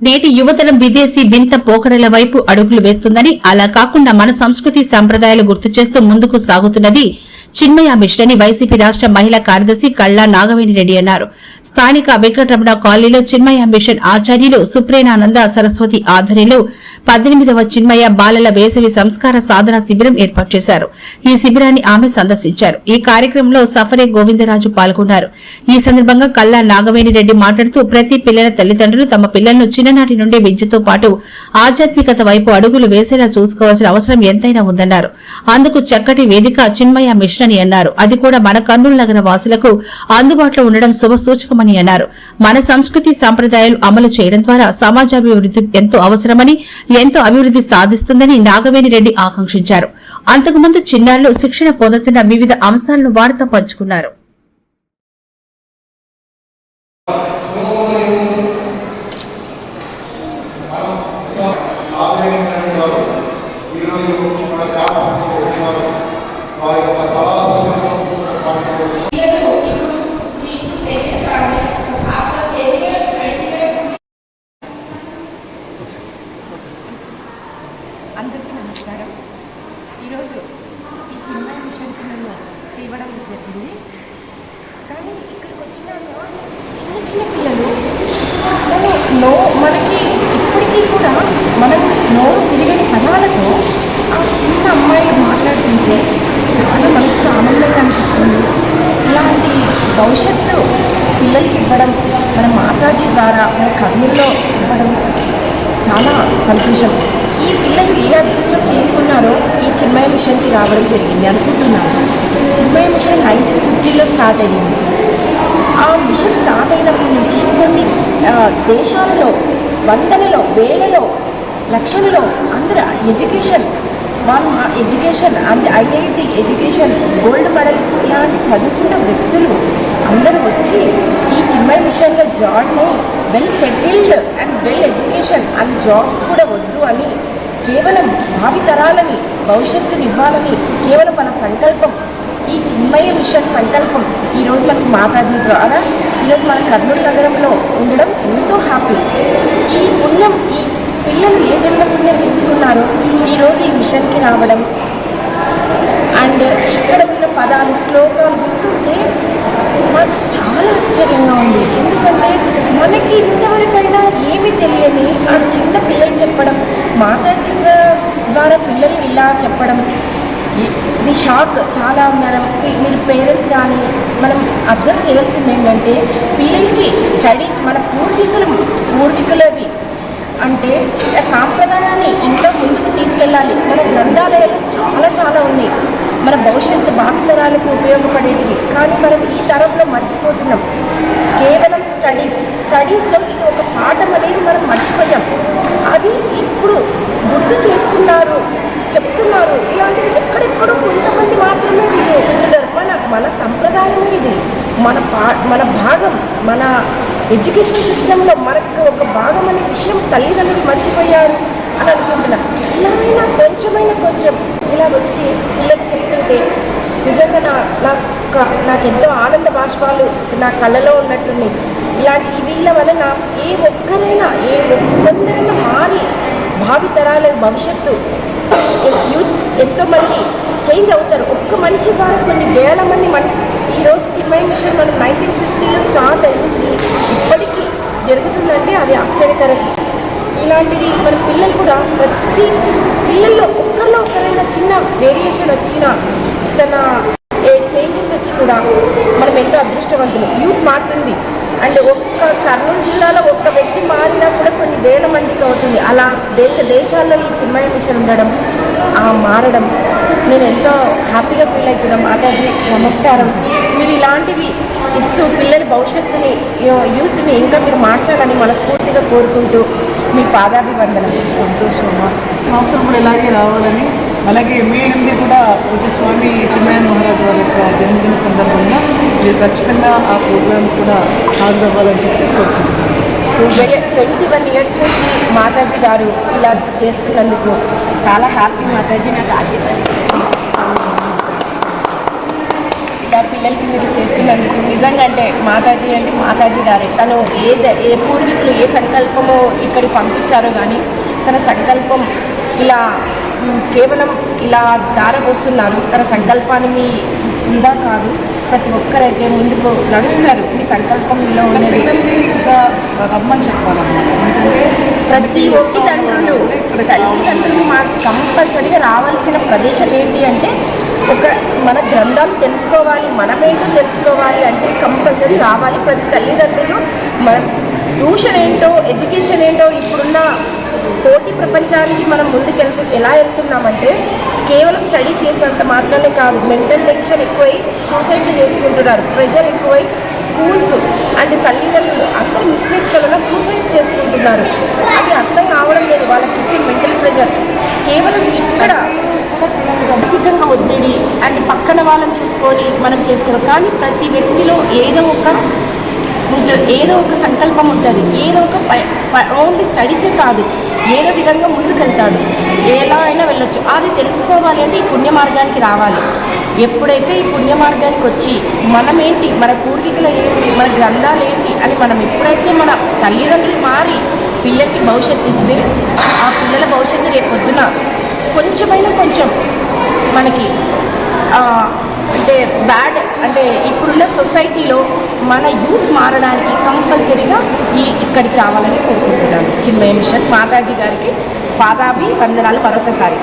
నేటి యువతరం విదేశీ వింత పోకడల వైపు అడుగులు వేస్తుందని అలా కాకుండా మన సంస్కృతి సంప్రదాయాలు గుర్తు చేస్తూ ముందుకు సాగుతున్నది చిన్మయ మిశ్రని వైసీపీ రాష్ట మహిళా కార్యదర్శి కళ్ళా నాగవేణి రెడ్డి అన్నారు. స్థానిక వెంకటరమణ కాలనీలో చిన్మయ మిషన్ ఆచార్యులు సుప్రేనానంద సరస్వతి ఆధ్వర్యంలో పద్దెనిమిదవ చిన్మయ బాలల వేసవి సంస్కార సాధన శిబిరం ఏర్పాటు చేశారు. ఈ శిబిరాన్ని ఆమె సందర్శించారు. ఈ కార్యక్రమంలో సఫరే గోవిందరాజు పాల్గొన్నారు. ఈ సందర్భంగా కల్లా నాగవేణి రెడ్డి మాట్లాడుతూ ప్రతి పిల్లల తల్లిదండ్రులు తమ పిల్లలను చిన్ననాటి నుండి విద్యతో పాటు ఆధ్యాత్మికత వైపు అడుగులు వేసేలా చూసుకోవాల్సిన అవసరం ఎంతైనా ఉందన్నారు. అందుకు చక్కటి వేదిక చిన్మయ మిషన్ అని అన్నారు. అది కూడా మన కర్నూలు నగర వాసులకు అందుబాటులో ఉండడం శుభ సూచకమని అన్నారు. మన సంస్కృతి సాంప్రదాయాలు అమలు చేయడం ద్వారా సమాజాభివృద్ధి ఎంతో అవసరమని ఎంతో అభివృద్ధి సాధిస్తుందని నాగవేణి రెడ్డి ఆకాంక్షించారు. అంతకుముందు చిన్నారులు శిక్షణ పొందుతున్న వివిధ అంశాలను వారితో పంచుకున్నారు. ఈరోజు మన గ్రామంలో ఉన్నారు వారి యొక్క సలహాలు అందరికీ నమస్కారం. ఈరోజు ఈ చిన్న విషయానికి నన్ను తీవడం జరిగింది. కానీ ఇక్కడికి వచ్చినాక చిన్న చిన్న పిల్లలు మన నో మనకి ఇప్పటికీ కూడా మనం నోరు తిరిగిన పదాలతో ఆ చిన్న అమ్మాయిలు మాట్లాడుతుంటే చాలా మనసుకు ఆనందంగా అనిపిస్తుంది ఇలాంటి భవిష్యత్తు పిల్లలకి ఇవ్వడం మన మాతాజీ ద్వారా మన కర్నూల్లో ఇవ్వడం చాలా సంతోషం. ఈ పిల్లలు ఏ అదృష్టం చేసుకున్నారో ఈ చిన్మయ మిషన్కి రావడం జరిగింది అనుకుంటున్నాను. చిన్మయ మిషన్ నైన్టీన్ ఫిఫ్టీలో స్టార్ట్ అయ్యింది. ఆ మిషన్ స్టార్ట్ అయినప్పటి నుంచి కొన్ని దేశాలలో వందలలో వేలలో లక్షలలో అందరూ ఎడ్యుకేషన్ వాళ్ళు education and IIT education gold medalist ఇలాంటి చదువుకున్న వ్యక్తులు అందరూ వచ్చి ఈ చిన్మయ మిషన్లో జాయిన్ అయ్యి well settled and well education and jobs కూడా వద్దు అని కేవలం భావి తరాలని భవిష్యత్తుని ఇవ్వాలని కేవలం మన సంకల్పం ఈ చిన్మయ మిషన్ సంకల్పం ఈరోజు మనకు మాతాజీ ద్వారా ఈరోజు మన కర్నూలు నగరంలో ఉండడం ఎంతో హ్యాపీ ఈ పుణ్యం ఈ పిల్లలు ఏ జన్మ పుణ్యం చేసుకున్నారో ఈరోజు ఈ మిషన్కి రావడం. అండ్ ఇక్కడ ఉన్న పదాలు శ్లోకాలు వింటుంటే మాకు చాలా ఆశ్చర్యంగా ఉంది. ఎందుకంటే మనకి ఇంతవరకైనా ఏమి తెలియని ఆ చిన్న పిల్లలు చెప్పడం మాతాజీ ద్వారా పిల్లలు ఇలా చెప్పడం ఇది షాక్ చాలా మనం మీరు పేరెంట్స్ కానీ మనం అబ్జర్వ్ చేయాల్సింది ఏంటంటే పిల్లలకి స్టడీస్ మన పూర్వీకులు పూర్వీకులవి అంటే సాంప్రదాయాన్ని ఇంకా ముందుకు తీసుకెళ్ళాలి. మన గ్రంథాలయాలు చాలా చాలా ఉన్నాయి. మన భవిష్యత్తు భావితరాలకు ఉపయోగపడేటివి. కానీ మనం ఈ తరంలో మర్చిపోతున్నాం. కేవలం స్టడీస్. స్టడీస్లో ఇది ఒక పాఠం అనేది మనం మర్చిపోయాం. అది ఇప్పుడు గుర్తు చేస్తున్నారు చెప్తున్నారు. ఇలాంటివి ఎక్కడెక్కడో కొంతమంది మాత్రమే వీళ్ళు మన మన సంప్రదాయమే ఇది. మన పా మన భాగం మన ఎడ్యుకేషన్ సిస్టంలో మనకు ఒక భాగం అనే విషయం తల్లిదండ్రులు మర్చిపోయారు అని అనుకుంటున్నాను ఇలా అయినా కొంచెమైన కొంచెం ఇలా వచ్చి పిల్లలు చెప్తుంటే నిజంగా నా నాకు నాకు ఎంతో ఆనంద బాష్పాలు నా కళ్ళలో ఉన్నట్టుంది. ఇలాంటి వీళ్ళ వలన ఏ ఒక్కరైనా ఏ ఒక్కొందరైనా మారి భావితరాల భవిష్యత్తు. యూత్ ఎంతోమంది చేంజ్ అవుతారు. ఒక్క మనిషి ద్వారా కొన్ని వేల మంది మన ఈరోజు చిన్మయ మిషన్ మనం నైన్టీన్ ఫిఫ్టీలో స్టార్ట్ అయ్యింది ఇప్పటికీ జరుగుతుందంటే అది ఆశ్చర్యకరం. ఇలాంటిది మన పిల్లలు కూడా ప్రతి పిల్లల్లో ఒక్కరిలో ఒక్కరైనా చిన్న వేరియేషన్ వచ్చినా తన ఏ చేంజెస్ వచ్చి కూడా మనం ఎంతో అదృష్టవంతులు. యూత్ మారుతుంది. అండ్ ఒక్క కర్నూలు జిల్లాలో ఒక్క వ్యక్తి మారినా కూడా కొన్ని వేల మందికి అవుతుంది. అలా దేశ దేశాల్లో ఈ చిన్మయ మిషన్ ఉండడం ఆ మారడం నేను ఎంతో హ్యాపీగా ఫీల్ అవుతున్నాం. మాతాజీ నమస్కారం. మీరు ఇలాంటివి ఇస్తూ పిల్లల భవిష్యత్తుని యూత్ని ఇంకా మీరు మార్చాలని మనస్ఫూర్తిగా కోరుకుంటూ మీ పాదాభివందనం. సంతోషమా సంవత్సరం కూడా ఇలాగే రావాలని అలాగే మే ఎనిమిది కూడా పూజ్య స్వామి చిన్మయన్ మహారాజ్ వారి యొక్క జన్మదిన సందర్భంగా మీరు ఖచ్చితంగా ఆ ప్రోగ్రామ్ కూడా హాజరవ్వాలని చెప్పి కోరుకుంటున్నాను. సో ట్వంటీ వన్ ఇయర్స్ నుంచి మాతాజీ గారు ఇలా చేస్తున్నందుకు చాలా హ్యాపీ మాతాజీ నాకు ఆశీర్వాదం ఇలా పిల్లలు పిల్లలకి మీరు చేస్తున్నందుకు నిజంగా అంటే మాతాజీ అంటే మాతాజీ గారే. తను ఏ ఏ పూర్వీకులు ఏ సంకల్పమో ఇక్కడికి పంపించారో కానీ తన సంకల్పం ఇలా కేవలం ఇలా దారపోస్తున్నారు తన సంకల్పాన్ని మీ వృధా కాదు ప్రతి ఒక్కరైతే ముందుకు నడుస్తారు. మీ సంకల్పం ఇలా ఉన్నది. రమ్మని చెప్పాలన్నమాట. ప్రతి ఒక్క తండ్రులు తల్లిదండ్రులు మాకు కంపల్సరీగా రావాల్సిన ప్రదేశం ఏంటి అంటే ఒక మన గ్రంథాలు తెలుసుకోవాలి మనమేంటో తెలుసుకోవాలి అంటే కంపల్సరీ రావాలి. ప్రతి తల్లిదండ్రులు మన ట్యూషన్ ఏంటో ఎడ్యుకేషన్ ఏంటో ఇప్పుడున్న పోటీ ప్రపంచానికి మనం ముందుకెళ్తూ ఎలా వెళ్తున్నామంటే కేవలం స్టడీ చేసినంత మాత్రమే కాదు మెంటల్ టెన్షన్ ఎక్కువై సూసైడ్ చేసుకుంటున్నారు. ప్రెషర్ ఎక్కువై స్కూల్స్ అండ్ తల్లిదండ్రులు అందరి మిస్టేక్స్ వలన సూసైడ్స్ చేసుకుంటున్నారు. అది అర్థం కావడం లేదు. వాళ్ళకి ఇచ్చే మెంటల్ ప్రెజర్. కేవలం ఇక్కడ మానసికంగా ఒత్తిడి అండ్ పక్కన వాళ్ళని చూసుకొని మనం చేసుకోవడం కానీ ప్రతి వ్యక్తిలో ఏదో ఒక ఉంటుంది ఏదో ఒక సంకల్పం ఉంటుంది. ఏదో ఒక ఓన్లీ స్టడీసే కాదు. ఏదో విధంగా ముందుకెళ్తాడు. ఎలా అయినా వెళ్ళొచ్చు. అది తెలుసుకోవాలి అంటే ఈ పుణ్య మార్గానికి రావాలి. ఎప్పుడైతే ఈ పుణ్య మార్గానికి వచ్చి మనమేంటి మన పూర్వీకులు ఏంటి మన గ్రంథాలు ఏంటి అని మనం ఎప్పుడైతే మన తల్లిదండ్రులు మారి పిల్లలకి భవిష్యత్తు ఇస్తే ఆ పిల్లల భవిష్యత్తు రేపు పొద్దున కొంచెమైనా కొంచెం మనకి అంటే బ్యాడ్ అంటే ఇప్పుడున్న సొసైటీలో మన యూత్ మారడానికి కంపల్సరీగా ఈ ఇక్కడికి రావాలని కోరుకుంటున్నాను. చిన్మయ మిషన్ మాతాజీ గారికి పాదాభి వందనాలు మరొకసారి